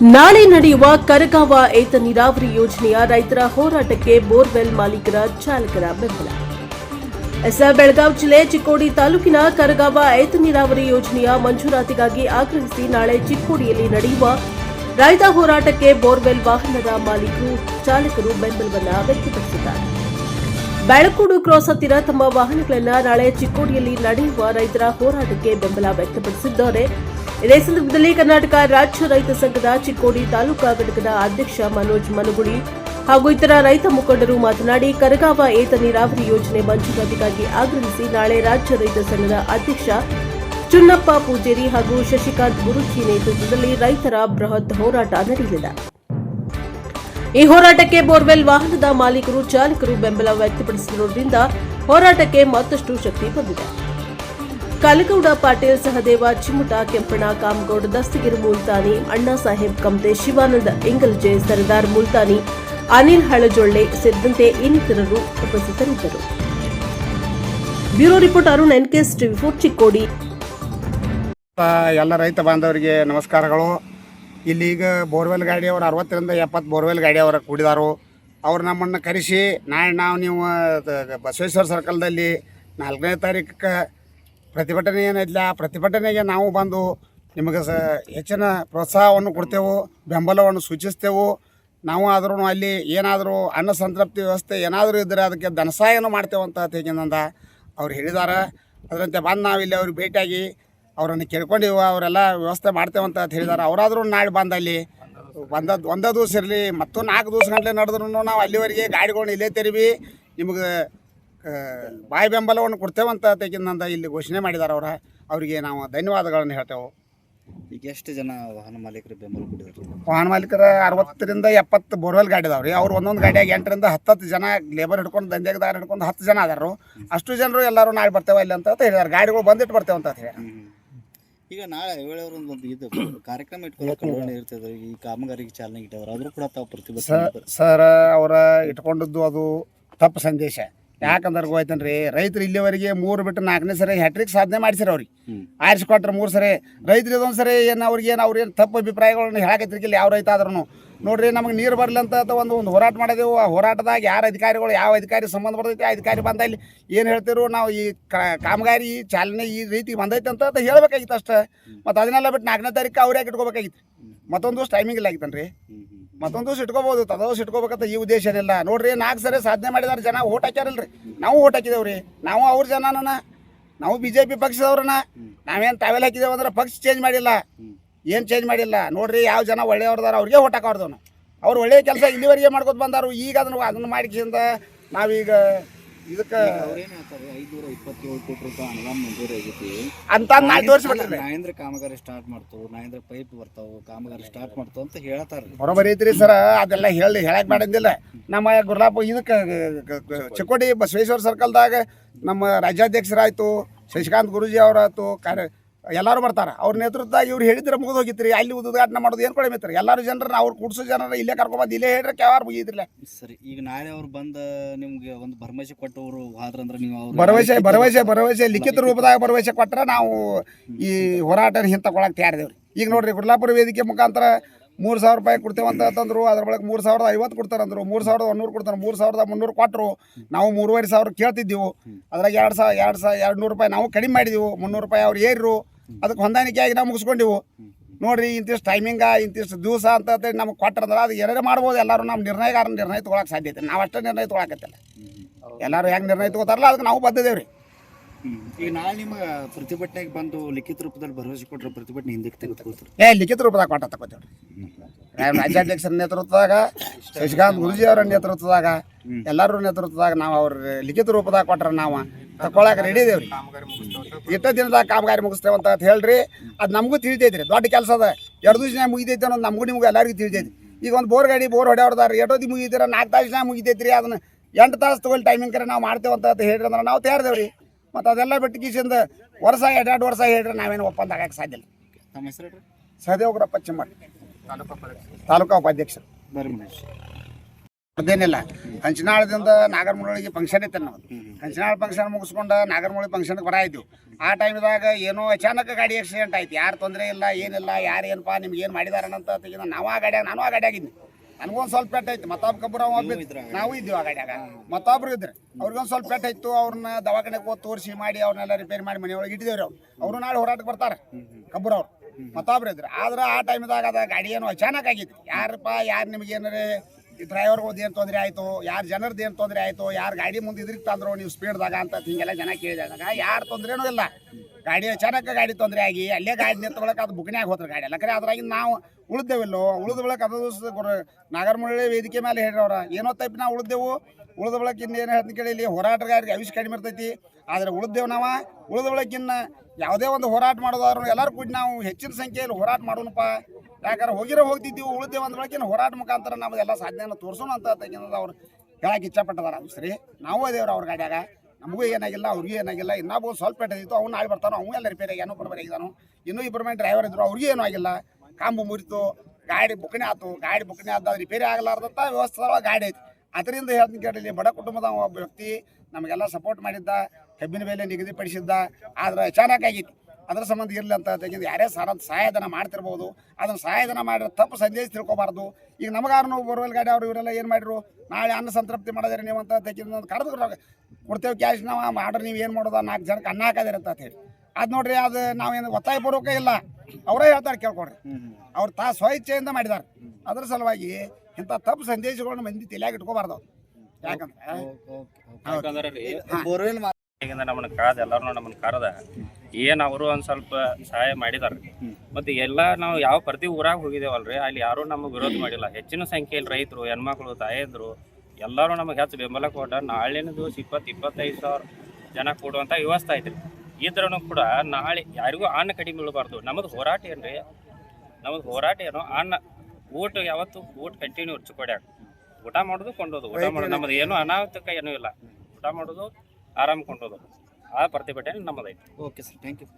ನಾಳೆ ನಡೆಯುವ ಕರಗಾವ ಏತ ನೀರಾವರಿ ಯೋಜನೆಯ ರೈತರ ಹೋರಾಟಕ್ಕೆ ಬೋರ್ವೆಲ್ ಮಾಲೀಕರ ಚಾಲಕರ ಬೆಂಬಲ. ಎಸ್ ಬೆಳಗಾವಿ ಜಿಲ್ಲೆ ಚಿಕ್ಕೋಡಿ ತಾಲೂಕಿನ ಕರಗಾವ ಏತ ನೀರಾವರಿ ಯೋಜನೆಯ ಮಂಜೂರಾತಿಗಾಗಿ ಆಗ್ರಹಿಸಿ ನಾಳೆ ಚಿಕ್ಕೋಡಿಯಲ್ಲಿ ನಡೆಯುವ ರೈತ ಹೋರಾಟಕ್ಕೆ ಬೋರ್ವೆಲ್ ವಾಹನದ ಮಾಲೀಕರು, ಚಾಲಕರು ಬೆಂಬಲವನ್ನು ವ್ಯಕ್ತಪಡಿಸಿದ್ದಾರೆ. ಬೆಳಕೂಡು ಕ್ರಾಸ್ ಹತ್ತಿರ ತಮ್ಮ ವಾಹನಗಳನ್ನು ನಾಳೆ ಚಿಕ್ಕೋಡಿಯಲ್ಲಿ ನಡೆಯುವ ರೈತರ ಹೋರಾಟಕ್ಕೆ ಬೆಂಬಲ ವ್ಯಕ್ತಪಡಿಸಿದ್ದಾರೆ. ಇದೇ ಸಂದರ್ಭದಲ್ಲಿ ಕರ್ನಾಟಕ ರಾಜ್ಯ ರೈತ ಸಂಘದ ಚಿಕ್ಕೋಡಿ ತಾಲೂಕಾ ಘಟಕದ ಅಧ್ಯಕ್ಷ ಮನೋಜ್ ಮನಗುಡಿ ಹಾಗೂ ಇತರ ರೈತ ಮುಖಂಡರು ಮಾತನಾಡಿ, ಕರಗಾವ ಏತ ನೀರಾವರಿ ಯೋಜನೆ ಮಂಜೂರಾತಿಗಾಗಿ ಆಗ್ರಹಿಸಿ ನಾಳೆ ರಾಜ್ಯ ರೈತ ಸಂಘದ ಅಧ್ಯಕ್ಷ ಚುನ್ನಪ್ಪ ಪೂಜೇರಿ ಹಾಗೂ ಶಶಿಕಾಂತ್ ಗುರುಜಿ ನೇತೃತ್ವದಲ್ಲಿ ರೈತರ ಬೃಹತ್ ಹೋರಾಟ ನಡೆಯಲಿದೆ. ಈ ಹೋರಾಟಕ್ಕೆ ಬೋರ್ವೆಲ್ ವಾಹನದ ಮಾಲೀಕರು, ಚಾಲಕರು ಬೆಂಬಲ ವ್ಯಕ್ತಪಡಿಸಿರುವುದರಿಂದ ಹೋರಾಟಕ್ಕೆ ಮತ್ತಷ್ಟು ಶಕ್ತಿ ಬಂದಿದೆ. ಕಲಗೌಡ ಪಾಟೀಲ್ ಸಹದೇವ ಚಿಮುಟ ಕೆಂಪಣ ಕಾಮಗೌಡ ದಸ್ತಗಿರ್ ಮುಲ್ತಾನಿ, ಅಣ್ಣಾ ಸಾಹೇಬ್ ಕಮತೆ ಶಿವಾನಂದ ಇಂಗಲ್ಜೆ ಸರ್ದಾರ್ ಮುಲ್ತಾನಿ, ಅನಿಲ್ ಹಳಜೊಳ್ಳೆ ಸೇರಿದಂತೆ ಇನ್ನಿತರರು ಉಪಸ್ಥಿತರಿದ್ದರು. Bureau report Arun, N K S TV four Chikkodi. ಎಲ್ಲ ರೈತ ಬಾಂಧವರಿಗೆ ನಮಸ್ಕಾರಗಳು. ಇಲ್ಲಿ ಈಗ ಬೋರ್ವೆಲ್ ಗಾಡಿಯವರು ಅರವತ್ತರಿಂದ ಎಪ್ಪತ್ತು ಬೋರ್ವೆಲ್ ಗಾಡಿಯವರು ಕೂಡಿದಾರು. ಅವ್ರು ನಮ್ಮನ್ನು ಕರೆಸಿ, ನಾಳೆ ನಾವು ನೀವು ಬಸವೇಶ್ವರ ಸರ್ಕಲ್ದಲ್ಲಿ ನಾಲ್ಕನೇ ತಾರೀಕಕ್ಕೆ ಪ್ರತಿಭಟನೆ ಏನಿಲ್ಲ ಪ್ರತಿಭಟನೆಗೆ ನಾವು ಬಂದು ನಿಮಗೆ ಸ ಹೆಚ್ಚಿನ ಪ್ರೋತ್ಸಾಹವನ್ನು ಕೊಡ್ತೇವೆ, ಬೆಂಬಲವನ್ನು ಸೂಚಿಸ್ತೇವೆ. ನಾವು ಆದ್ರೂ ಅಲ್ಲಿ ಏನಾದರೂ ಅನ್ನ ಸಂತೃಪ್ತಿ ವ್ಯವಸ್ಥೆ ಏನಾದರೂ ಇದ್ದರೆ ಅದಕ್ಕೆ ಧನಸಹಾಯನೂ ಮಾಡ್ತೇವೆ ಅಂತ ಅವ್ರು ಹೇಳಿದಾರೆ. ಅದರಂತೆ ಬಂದು ನಾವು ಇಲ್ಲಿ ಅವ್ರಿಗೆ ಭೇಟಿಯಾಗಿ ಅವರನ್ನು ಕೇಳ್ಕೊಂಡಿವು, ಅವರೆಲ್ಲ ವ್ಯವಸ್ಥೆ ಮಾಡ್ತೇವಂತ ಅಂತ ಹೇಳಿದಾರೆ. ಅವರಾದರೂ ನಾಳೆ ಬಂದು ಅಲ್ಲಿ ಒಂದ ಒಂದೇ ದಿವಸ ಇರಲಿ ಮತ್ತು ನಾಲ್ಕು ದಿವಸ ಗಂಟೆ ನಡೆದ್ರು ನಾವು ಅಲ್ಲಿವರೆಗೆ ಗಾಡಿಗಳನ್ನ ಇಲ್ಲೇ ತೆರಿವಿ. ನಿಮಗೆ ಬಾಯಿ ಬೆಂಬಲವನ್ನು ಕೊಡ್ತೇವಂತ ತೆಗಿನಂದ ಇಲ್ಲಿ ಘೋಷಣೆ ಮಾಡಿದ್ದಾರೆ ಅವರ. ಅವರಿಗೆ ನಾವು ಧನ್ಯವಾದಗಳನ್ನು ಹೇಳ್ತೇವೆ. ಈಗ ಎಷ್ಟು ಜನ ವಾಹನ ಮಾಲೀಕರು ಬೆಂಬಲ ಕೊಟ್ಟಿದ್ದಾರೆ? ವಾಹನ ಮಾಲೀಕರ ಅರವತ್ತರಿಂದ ಎಪ್ಪತ್ತು ಬೋರ್ವೆಲ್ ಗಾಡಿ ಅದಾವ್ರಿ. ಅವ್ರು ಒಂದೊಂದು ಗಾಡಿಯಾಗಿ ಎಂಟರಿಂದ ಹತ್ತತ್ತು ಜನ ಲೇಬರ್ ಹಿಡ್ಕೊಂಡು ದಂಧೆಗದಾರ ಹಿಡ್ಕೊಂಡು ಹತ್ತು ಜನ ಅದಾರು ಅಷ್ಟು ಜನರು ಎಲ್ಲರೂ ನಾಳೆ ಬರ್ತೇವೆ ಇಲ್ಲ ಅಂತ ಹೇಳಿದಾರೆ. ಗಾಡಿಗಳು ಬಂದಿಟ್ಟು ಬರ್ತೇವೆ ಅಂತ ಹೇಳಿ ಈಗ ನಾಳೆ ಹೇಳೋರೊಂದು ಒಂದು ಇದು ಕಾರ್ಯಕ್ರಮ ಇಟ್ಕೊಂಡು ಇರ್ತದೆ. ಈ ಕಾಮಗಾರಿಗೆ ಚಾಲನೆ ಇಟ್ಟವ್ರು. ಅದ್ರೂ ಕೂಡ ತಾವು ಪ್ರತಿಭಟನೆ ಸರ್ ಅವರ ಇಟ್ಕೊಂಡದ್ದು ಅದು ತಪ್ಪು ಸಂದೇಶ. ಯಾಕಂದ್ರೆ ರೀ ರೈತರು ಇಲ್ಲಿವರೆಗೆ ಮೂರು ಬಿಟ್ಟು ನಾಲ್ಕನೇ ಸರಿ ಹ್ಯಾಟ್ರಿಕ್ ಸಾಧನೆ ಮಾಡಿಸಿರ ಅವ್ರಿಗೆ ಆಯರ್ಸ್ ಆರಿಸ್ಕೊಟ್ರೆ ಮೂರು ಸರಿ. ರೈತರು ಇದೊಂದು ಸರಿ ಏನು ಅವ್ರಿಗೆ ಏನು ಅವ್ರೇನು ತಪ್ಪು ಅಭಿಪ್ರಾಯಗಳನ್ನ ಹೇಳಕತ್ತಿರ್ಕಿಲ್ಲ ಯಾವ ರೈತ ಆದ್ರೂ ನೋಡ್ರಿ ನಮಗೆ ನೀರು ಬರಲಿ ಅಂತ ಒಂದು ಒಂದು ಹೋರಾಟ ಮಾಡಿದೆವು. ಆ ಹೋರಾಟದಾಗ ಯಾರು ಅಧಿಕಾರಿಗಳು ಯಾವ ಅಧಿಕಾರಿ ಸಂಬಂಧ ಬರ್ತೈತಿ ಆ ಅಧಿಕಾರಿ ಬಂದ ಇಲ್ಲಿ ಏನು ಹೇಳ್ತಿರು? ನಾವು ಈ ಕಾಮಗಾರಿ ಚಾಲನೆ ಈ ರೀತಿ ಬಂದೈತೆ ಅಂತ ಹೇಳಬೇಕಾಗಿತ್ತು ಹೇಳ್ಬೇಕಾಗಿತ್ತು ಅಷ್ಟೇ ಮತ್ತು ಅದನ್ನೆಲ್ಲ ಬಿಟ್ಟು ನಾಲ್ಕನೇ ತಾರೀಕು ಅವ್ರು ಯಾಕೆ ಇಟ್ಕೋಬೇಕಾಗಿತ್ತು. ಮತ್ತೊಂದು ಟೈಮಿಂಗ್ ಇಲ್ಲ ಆಗಿತ್ತನ್ರಿ. ಮತ್ತೊಂದು ಇಟ್ಕೋಬಹುದು ತದೋಸ್ ತದ ಇಟ್ಕೋಬೇಕಂತ ಈ ಉದ್ದೇಶ ಏನಿಲ್ಲ ನೋಡ್ರಿ, ನಾಲ್ಕು ಸರಿ ಸಾಧನೆ ಮಾಡಿದಾರೆ ಜನ, ಓಟ್ ಹಾಕ್ಯಾರಲ್ರಿ. ನಾವು ಓಟ್ ಹಾಕಿದೇವ್ರಿ. ನಾವು ಅವ್ರ ಜನನ ನಾವು ಬಿ ಜೆ ಪಿ ಪಕ್ಷದವ್ರನ್ನ. ನಾವೇನು ತಾವೆಲ್ಲ ಹಾಕಿದೇವು ಅಂದ್ರೆ ಪಕ್ಷ ಚೇಂಜ್ ಮಾಡಿಲ್ಲ. ಏನು ಚೇಂಜ್ ಮಾಡಿಲ್ಲ? ನೋಡ್ರಿ, ಯಾವ ಜನ ಒಳ್ಳೆಯವ್ರದಾರ, ಅವ್ರಿಗೆ ಓಟ್ ಹಾಕೋರ್ದವ್ ಅವ್ರು ಒಳ್ಳೆಯ ಕೆಲಸ ಇಲ್ಲಿವರೆಗೆ ಮಾಡ್ಕೊತ ಬಂದಾರು. ಈಗ ಅದನ್ನು ಅದನ್ನು ಮಾಡಿಕಿಂದ ನಾವೀಗ ಇದಕ್ಕೆ ಅವ್ರೇನ್ ಹೇಳ್ತಾರೆ? ಐದ್ನೂರ ಇಪ್ಪತ್ತೇಳು ಕೋಟಿ ರೂಪಾಯಿ ಅನುದಾನ ಅಂತ ಮಾಡಿ ತೋರಿಸ್ಬಿಟ್ರಿ. ನಾಯಂದ್ರ ಕಾಮಗಾರಿ ಸ್ಟಾರ್ಟ್ ಮಾಡ್ತಾವು ನಾಯಂದ್ರ ಪೈಪ್ ಬರ್ತಾವು ಕಾಮಗಾರಿ ಸ್ಟಾರ್ಟ್ ಮಾಡ್ತಾವ ಅಂತ ಹೇಳ್ತಾರೆ. ಬರೋಬರಿ ಐತ್ರಿ ಸರ ಅದೆಲ್ಲ ಹೇಳಿ ಹೇಳಕ್ ಮಾಡಂದಿಲ್ಲ ನಮ್ಮ ಗುರ್ಲಾಪ ಇದಕ್ಕೆ ಚಿಕ್ಕೋಡಿ ಬಸವೇಶ್ವರ ಸರ್ಕಲ್ದಾಗ ನಮ್ಮ ರಾಜ್ಯಾಧ್ಯಕ್ಷರಾಯ್ತು ಶಶಿಕಾಂತ್ ಗುರೂಜಿ ಅವರಾಯ್ತು ಕಾರ್ಯ ಎಲ್ಲರೂ ಬರ್ತಾರೆ. ಅವ್ರ ನೇತೃತ್ವದಾಗ ಇವ್ರು ಹೇಳಿದ್ರೆ ಮುಗಿದು ಹೋಗಿತ್ರಿ ಅಲ್ಲಿ ಉದ್ಘಾಟನೆ ಮಾಡೋದು ಏನು ಕಡಿಮೆ ಇತ್ತು ಎಲ್ಲರೂ ಜನರನ್ನ ಅವ್ರು ಕೂಡಿಸೋ ಜನರ ಇಲ್ಲೇ ಕರ್ಕೊಂಬಂದು ಇಲ್ಲೇ ಹೇಳ್ರೆ ಕ್ಯಾವಾರ ಮುಗಿದ್ರಲ್ಲ ಸರಿ ಈಗ ನಾಳೆ ಅವ್ರು ಬಂದು ನಿಮ್ಗೆ ಒಂದು ಭರವಸೆ ಕೊಟ್ಟವರು ಆದ್ರಂದ್ರೆ ನೀವು ಅವ್ರು ಭರವಸೆ ಭರವಸೆ ಭರವಸೆ ಲಿಖಿತ ರೂಪದಾಗ ಭರವಸೆ ಕೊಟ್ಟರೆ ನಾವು ಈ ಹೋರಾಟ ಹಿಂತಕೊಳಕ್ಕೆ ತಯಾರಿದೇವ್ರಿ. ಈಗ ನೋಡ್ರಿ ಗುಡ್ಲಾಪುರ ವೇದಿಕೆ ಮುಖಾಂತರ ಮೂರು ಸಾವಿರ ರೂಪಾಯಿ ಕೊಡ್ತೇವೆ ಅಂತ ಅಂತಂದ್ರು ಅದ್ರ ಒಳಗೆ ಮೂರು ಸಾವಿರದ ಐವತ್ತು ಕೊಡ್ತಾರೆ ಅಂದ್ರು ಮೂರು ಸಾವಿರದ ಒಂದೂರು ಕೊಡ್ತಾರೆ ಮೂರು ಸಾವಿರದ ಮುನ್ನೂರು ಕೊಟ್ಟರು ನಾವು ಮೂರುವರೆ ಸಾವಿರ ಕೇಳ್ತಿದ್ದೆವು. ಅದ್ರಾಗ ಎರಡು ಸಾವಿರ ಎರಡು ಸಾವಿರ ಎರಡು ನೂರು ರೂಪಾಯಿ ನಾವು ಕಡಿಮೆ ಮಾಡಿದೆವು. ಮುನ್ನೂರು ರೂಪಾಯಿ ಅವ್ರು ಏರಿರು. ಅದಕ್ಕೆ ಹೊಂದಾಣಿಕೆಯಾಗಿ ನಾವು ಮುಗಿಸ್ಕೊಂಡಿವು. ನೋಡ್ರಿ ಇಂತಿಷ್ಟು ಟೈಮಿಂಗ ಇಂತಿಷ್ಟು ದಿವಸ ಅಂತ ಅಂತೇಳಿ ನಮ್ಗೆ ಕೊಟ್ಟರಂದ್ರೆ ಅದು ಎರಡೇ ಮಾಡ್ಬೋದು. ಎಲ್ಲರೂ ನಮ್ಮ ನಿರ್ಣಯಗಾರ ನಿರ್ಣಯ ತೊಗೊಳಕ್ಕೆ ಸಾಧ್ಯತೆ ನಾವು ಅಷ್ಟೇ ನಿರ್ಣಯ ತೊಗೊಳಕತ್ತಿಲ್ಲ. ಎಲ್ಲರೂ ಹೆಂಗೆ ನಿರ್ಣಯ ತೊಗೋತಾರಲ್ಲ ಅದಕ್ಕೆ ನಾವು ಬದ್ದಿದ್ದೇವ್ರಿ ಹ್ಮ್. ಈಗ ನಾಳೆ ನಿಮ್ಮ ಪ್ರತಿಭಟನೆಗೆ ಬಂದು ಲಿಖಿತ ರೂಪದಲ್ಲಿ ಭರವಸೆ ಕೊಟ್ಟರೆ ಪ್ರತಿಭಟನೆ ಹಿಂದಕ್ಕೆ ತೆಗೆದುಕೊಳ್ತಾರೆ ಏ ಲಿಖಿತ ರೂಪದಾಗ ಕೊಟ್ಟ ತಗೋತೇವ್ರಿ. ರಾಜ್ಯಾಧ್ಯಕ್ಷರ ನೇತೃತ್ವದಾಗ ಶಶಿಕಾಂತ್ ಗುರುಜಿ ಅವರ ನೇತೃತ್ವದಾಗ ಎಲ್ಲರೂ ನೇತೃತ್ವದಾಗ ನಾವು ಅವ್ರ ಲಿಖಿತ ರೂಪದಾಗ ಕೊಟ್ರ ನಾವು ತಗೊಳಕ್ಕೆ ರೆಡಿ ಇದೇವ್ರಿ. ಇಷ್ಟ ದಿನದಾಗ ಕಾಮಗಾರಿ ಮುಗಿಸ್ತೇವೆ ಅಂತ ಹೇಳ್ರಿ. ಅದು ನಮಗೂ ತಿಳಿತೈತ್ರಿ ದೊಡ್ಡ ಕೆಲಸ ಅದ. ಎರಡು ದಿವಸ ಮುಗಿದೈತೆ ಅನ್ನೋದು ನಮಗೂ ನಿಮ್ಗೆ ಎಲ್ಲರಿಗೂ ತಿಳಿದೈತಿ ಈಗ ಒಂದು ಬೋರ್ ಗಾಡಿ ಬೋರ್ ಹೊಡೆಯವ್ರದಾರ ಎರಡೋದಿ ಮುಗಿದಿರ ನಾಲ್ಕು ತಾಸು ಮುಗಿತೈತ್ರಿ ಅದನ್ನ ಎಂಟು ತಾಸು ತಗೊಳ್ಳಿ ಟೈಮಿಂಗ್ ಕರೆ ನಾವು ಮಾಡ್ತೇವೆ ಅಂತ ಹೇಳ್ರಿ ಅಂದ್ರೆ ನಾವು ತಯಾರಿದೇವ್ರಿ. ಮತ್ತು ಅದೆಲ್ಲ ಬಿಟ್ಟು ಕೀಸಿಂದ ವರ್ಷ ಎರಡು ವರ್ಷ ಹೇಳ್ರಿ ನಾವೇನು ಒಪ್ಪಂದ ಆಗಕ್ಕೆ ಸಾಧ್ಯ ಇಲ್ಲ. ತಮ್ಮ ತಾಲೂಕು ಹೇಳ್ರಿ? ಸಹದೇವಗ್ರ ಪಶ್ಚಿಮ ತಾಲೂಕಾ ಉಪಾಧ್ಯಕ್ಷರು ಮನೇಶ್ ಅದೇನಿಲ್ಲ. ಹಂಚನಾಳದಿಂದ ನಾಗರಮೂಳಿಗೆ ಫಂಕ್ಷನ್ ಇತ್ತು ನಾವು ಹಂಚನಾಳ ಫಂಕ್ಷನ್ ಮುಗಿಸ್ಕೊಂಡು ನಾಗರಮೂಳಿ ಫಂಕ್ಷನ್ಗೆ ಬರ ಇದ್ವು. ಆ ಟೈಮ್ದಾಗ ಏನೋ ಅಚಾನಕ್ ಗಾಡಿ ಆಕ್ಸಿಡೆಂಟ್ ಆಯ್ತು. ಯಾರು ತೊಂದರೆ ಇಲ್ಲ ಏನಿಲ್ಲ ಯಾರು ಏನಪ್ಪ ನಿಮ್ಗೆ ಏನು ಮಾಡಿದಾರನಂತ ತೆಗೆದ ನಾವು ಆ ಗಾಡಿಯಾಗ ನಾನು ಆ ಗಾಡಿಯಾಗಿದ್ದೆ ನನಗೊಂದು ಸ್ವಲ್ಪ ಪೆಟ್ಟ ಐತಿ ಮತ್ತೊಬ್ಬ ಕಬ್ಬರ ನಾವು ಇದ್ದೀವಿ ಆ ಗಾಡಿಯಾಗ. ಮತ್ತೊಬ್ರು ಇದ್ರೆ. ಅವ್ರಿಗೊಂದು ಸ್ವಲ್ಪ ಪೆಟ್ಟ ಇತ್ತು ಅವ್ರನ್ನ ದವಾಖಾನೆಗೆ ಹೋಗಿ ತೋರಿಸಿ ಮಾಡಿ ಅವ್ರನ್ನೆಲ್ಲ ರಿಪೇರಿ ಮಾಡಿ ಮನೆಯೊಳಗೆ ಇಟ್ಟಿದ್ದೇವ್ರಿ ಅವ್ರು. ಅವರು ನಾಳೆ ಹೋರಾಟಕ್ಕೆ ಬರ್ತಾರೆ. ಕಬ್ಬರವ್ರು ಮತ್ತೊಬ್ರು ಇದ್ರೆ. ಆದ್ರೆ ಆ ಟೈಮ್ದಾಗ ಅದ ಗಾಡಿ ಏನೋ ಅಚಾನಕ್ ಆಗಿತ್ತು. ಯಾರಪ್ಪ ಯಾರು ನಿಮ್ಗೆ ಏನಾರ ಈ ಡ್ರೈವರ್ಗಳದ್ದು ಏನು ತೊಂದರೆ ಆಯಿತು? ಯಾರು ಜನರದ್ದು ಏನು ತೊಂದರೆ ಆಯಿತು? ಯಾರು ಗಾಡಿ ಮುಂದೆ ಇದ್ರಿಗೆ ತಂದ್ರು ನೀವು ಸ್ಪೀಡ್ದಾಗ ಅಂತ ಹಿಂಗೆಲ್ಲ ಜನ ಕೇಳಿದಾಗ, ಯಾರು ತೊಂದರೆನೂ ಇಲ್ಲ. ಗಾಡಿ ಅಚಾನಕ್ ಗಾಡಿ ತೊಂದರೆ ಆಗಿ, ಅಲ್ಲೇ ಗಾಡಿ ನಿಂತ್ಕೊಳಕ್ಕೆ ಅದು ಬುಕ್ನ್ಯಾಗ ಹೋದ್ರೆ ಗಾಡಿ ಕರೆ ಅದ್ರಾಗಿ ನಾವು ಉಳಿದೇವಿಲ್ಲೋ ಉಳಿದ ಬಳಕ ಅದ ಗುರು ನಾಗರಮುಳ್ಳಿ ವೇದಿಕೆ ಮೇಲೆ ಹೇಳ್ರವ್ರ, ಏನೋ ತಪ್ಪಿ ನಾವು ಉಳಿದೆವು ಉಳಿದ ಬಳಕಿಂದ ಇನ್ನು ಏನು ಹೇಳ್ತೀನಿ ಕೇಳಿ ಇಲ್ಲಿ ಹೋರಾಟಗಾರರಿಗೆ ಅವಿಷ್ ಕಡಿಮೆ ಇರ್ತೈತಿ, ಆದ್ರೆ ಉಳಿದೆವು ನಾವು ಉಳಿದ ಬಳಕಿನ್ನ ಯಾವುದೇ ಒಂದು ಹೋರಾಟ ಮಾಡೋದಾದ್ರು ಎಲ್ಲರೂ ಕೂಡಿ ನಾವು ಹೆಚ್ಚಿನ ಸಂಖ್ಯೆಯಲ್ಲಿ ಹೋರಾಟ ಮಾಡೋಣಪ್ಪ. ಯಾಕಂದ್ರೆ ಹೋಗಿರೋ ಹೋಗ್ತಿದ್ದೀವಿ, ಉಳಿದೇವು ಅಂದ ಬಳಕಿನ ಹೋರಾಟ ಮುಖಾಂತರ ನಮಗೆಲ್ಲ ಸಾಧನೆಯನ್ನು ತೋರಿಸೋಣ ಅಂತ ಅವ್ರು ಹೇಳಕ್ಕೆ ಇಚ್ಛಪಟ್ಟದಾರ. ಅದು ಸರಿ, ನಾವು ಅದೇವ್ರ ಅವ್ರ ಗಾಡ್ಯಾಗ. ನಮಗೂ ಏನಾಗಿಲ್ಲ, ಅವ್ರಿಗೂ ಏನಾಗಿಲ್ಲ. ಇನ್ನೊಬ್ಬ ಸ್ವಲ್ಪ ಇತ್ತು ಅವ್ನು ನಾಳೆ ಬರ್ತಾನೋ, ಅವನು ಎಲ್ಲ ರಿಪೇರಿ ಏನೋ ಬರಬಾರಿದ್ದಾನು ಇನ್ನೂ ಇಬ್ಬರು ಮೇಲೆ ಡ್ರೈವರ್ ಇದ್ರು, ಅವ್ರಿಗೂ ಏನೂ ಆಗಿಲ್ಲ. ಕಾಂಬು ಮುರಿತು, ಗಾಡಿ ಬುಕ್ನೆ ಆಯ್ತು ಗಾಡಿ ಬುಕ್ನೆ ಆದ ರಿಪೇರಿ ಆಗಲಾರ್ದಂಥ ವ್ಯವಸ್ಥೆ ಗಾಡಿ ಐತಿ. ಅದರಿಂದ ಹೇಳ್ತೀನಿ ಕೇಳಿ ಬಡ ಕುಟುಂಬದ ಒಬ್ಬ ವ್ಯಕ್ತಿ ನಮಗೆಲ್ಲ ಸಪೋರ್ಟ್ ಮಾಡಿದ್ದ ಕಬ್ಬಿನ ಬೆಲೆ ನಿಗದಿಪಡಿಸಿದ್ದ ಆದರೆ ಅಚಾನಕ್ ಆಗಿತ್ತು. ಅದ್ರ ಸಂಬಂಧ ಇರಲಿ ಅಂತ ತೆಗೆದು ಯಾರೇ ಸಾರ ಸಹಾಯಧನ ಮಾಡ್ತಿರ್ಬೋದು. ಅದನ್ನು ಸಹಾಯಧನ ಮಾಡಿರೋ ತಪ್ಪು ಸಂದೇಶ ತಿಳ್ಕೊಬಾರ್ದು. ಈಗ ನಮಗಾರು ಬೋರ್ವೆಲ್ ಗಾಡಿ ಅವರು ಇವರೆಲ್ಲ ಏನು ಮಾಡಿರು ನಾಳೆ ಅನ್ನ ಸಂತೃಪ್ತಿ ಮಾಡಿದ್ರೆ ನೀವು ಅಂತ ತೆಗೆದು ಕರೆದು ಕೊಡ್ತೇವೆ ಕ್ಯಾಶ್ ನಾವು ಮಾಡ್ರಿ ನೀವು ಏನು ಮಾಡೋದು ನಾಲ್ಕು ಜನಕ್ಕೆ ಅನ್ನ ಹಾಕೋದಿರುತ್ತೆ ಅಂತ ಹೇಳಿ. ಅದು ನೋಡ್ರಿ ಅದು ನಾವೇನು ಒತ್ತಾಯ ಪೂರ್ವಕ ಇಲ್ಲ. ಅವರೇ ಹೇಳ್ತಾರೆ ಕೇಳ್ಕೊಡ್ರಿ ಅವ್ರು ತಾ ಸ್ವಇಚ್ಛೆಯಿಂದ ಮಾಡಿದ್ದಾರೆ ಅದ್ರ ಸಲುವಾಗಿ ಇಂಥ ತಪ್ಪು ಸಂದೇಶಗಳನ್ನ ಮಂದಿ ತಲೆಯಾಗಿ ಇಟ್ಕೋಬಾರ್ದು ಅವ್ರು. ಯಾಕಂದ್ರೆ ನಮ್ಮನ್ನ ಕಾದ ಎಲ್ಲರೂ ನಮ್ಮನ್ನ ಕರೆದ. ಏನ್ ಅವರು ಒಂದ್ ಸ್ವಲ್ಪ ಸಹಾಯ ಮಾಡಿದಾರ. ಮತ್ತೆ ಎಲ್ಲ ನಾವು ಯಾವ ಪ್ರತಿ ಊರಾಗ ಹೋಗಿದೇವಲ್ರಿ ಅಲ್ಲಿ ಯಾರು ನಮಗೆ ವಿರೋಧ ಮಾಡಿಲ್ಲ. ಹೆಚ್ಚಿನ ಸಂಖ್ಯೆಯಲ್ಲಿ ರೈತರು ಹೆಣ್ಮಕ್ಳು ತಾಯಂದ್ರು ಎಲ್ಲರೂ ನಮಗೆ ಹೆಚ್ಚು ಬೆಂಬಲ ಕೊಟ್ಟ ನಾಳಿನ ದಿವಸ ಇಪ್ಪತ್ತು ಇಪ್ಪತ್ತೈದು ಸಾವಿರ ಜನ ಕೊಡುವಂಥ ವ್ಯವಸ್ಥೆ ಐತ್ರಿ. ಇದ್ರೂ ಕೂಡ ನಾಳೆ ಯಾರಿಗೂ ಅನ್ನ ಕಡಿಮೆ ಬೀಳಬಾರ್ದು ನಮ್ಮದು ಹೋರಾಟ ಏನು ರೀ ನಮ್ಮದು ಹೋರಾಟ ಏನು? ಅನ್ನ ಊಟ ಯಾವತ್ತು? ಊಟ ಕಂಟಿನ್ಯೂ ಕೊಡ್ಯಾಕ. ಊಟ ಮಾಡೋದು ಕೊಂಡೋದು. ಊಟ ಮಾಡೋದು ನಮ್ಮದು ಏನು ಅನಾಹುತಕ್ಕೆ ಏನೂ ಇಲ್ಲ. ಊಟ ಮಾಡೋದು ಆರಾಮ್ ಕೊಂಡೋದು. ಆ ಪ್ರತಿಭಟನೆ ನಮ್ಮದೈತೆ ಓಕೆ ಸರ್ ಥ್ಯಾಂಕ್ ಯು